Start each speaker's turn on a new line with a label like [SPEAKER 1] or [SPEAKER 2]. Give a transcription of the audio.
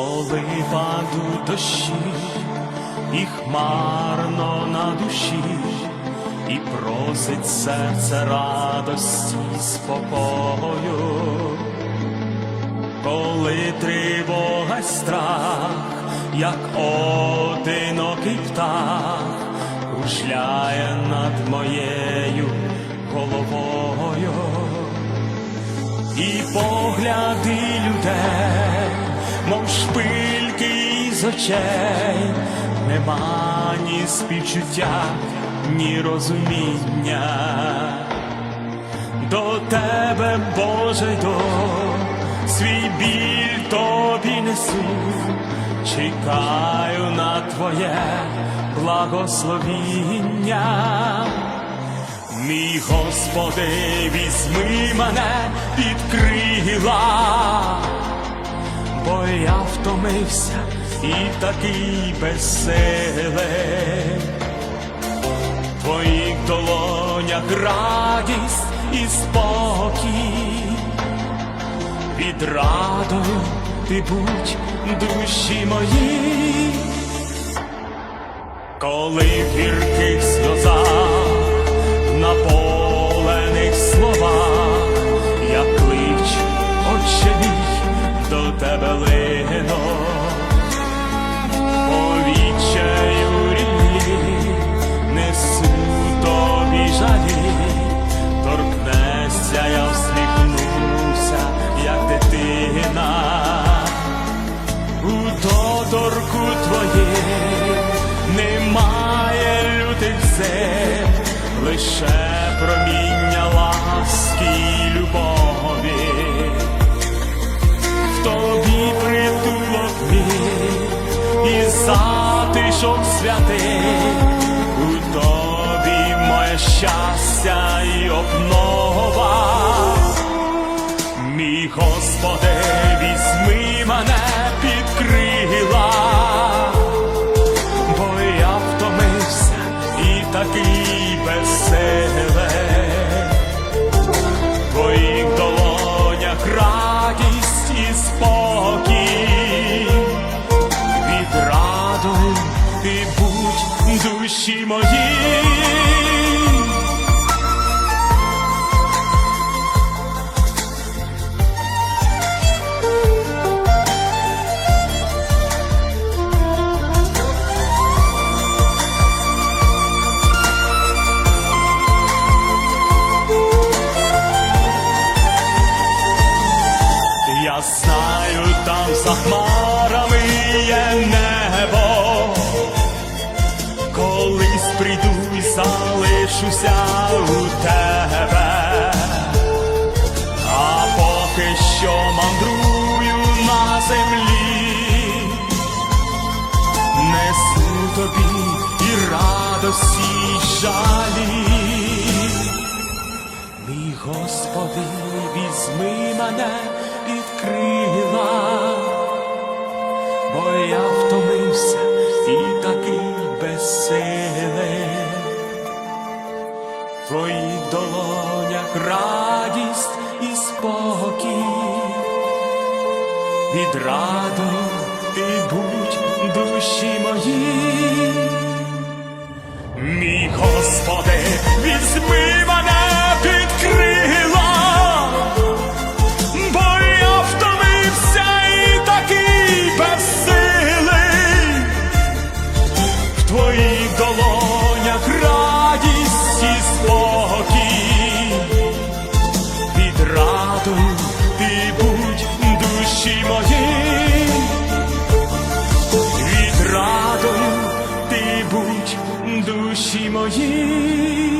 [SPEAKER 1] коли падуть дощі, і хмарно на душі, і просить серце радості спокою, коли тривога й страх, як одинокий птах, кружляє над моєю головою. І погляди з очей, нема ні співчуття, ні розуміння. До тебе, Боже, йду, свій біль тобі несу, чекаю на Твоє благословіння. Мій Господи, візьми мене під крила, бо я втомився і такий безсилий. В твоїх долонях радість і спокій, відрадою ти будь душі мої, коли в гірких сльозах затишок святий, у тобі моє щастя і обнова. Мій Господи, ти будь душі мої. Я знаю, там за залишуся у тебе, а поки що мандрую на землі, несу тобі і радості, і жалі. Мій Господи, візьми мене під крила, бо я втомився і такий безсилий. Твоїх долонях радість і спокій, від раду ти будь душі мої. Мій Господи, будь душі мої.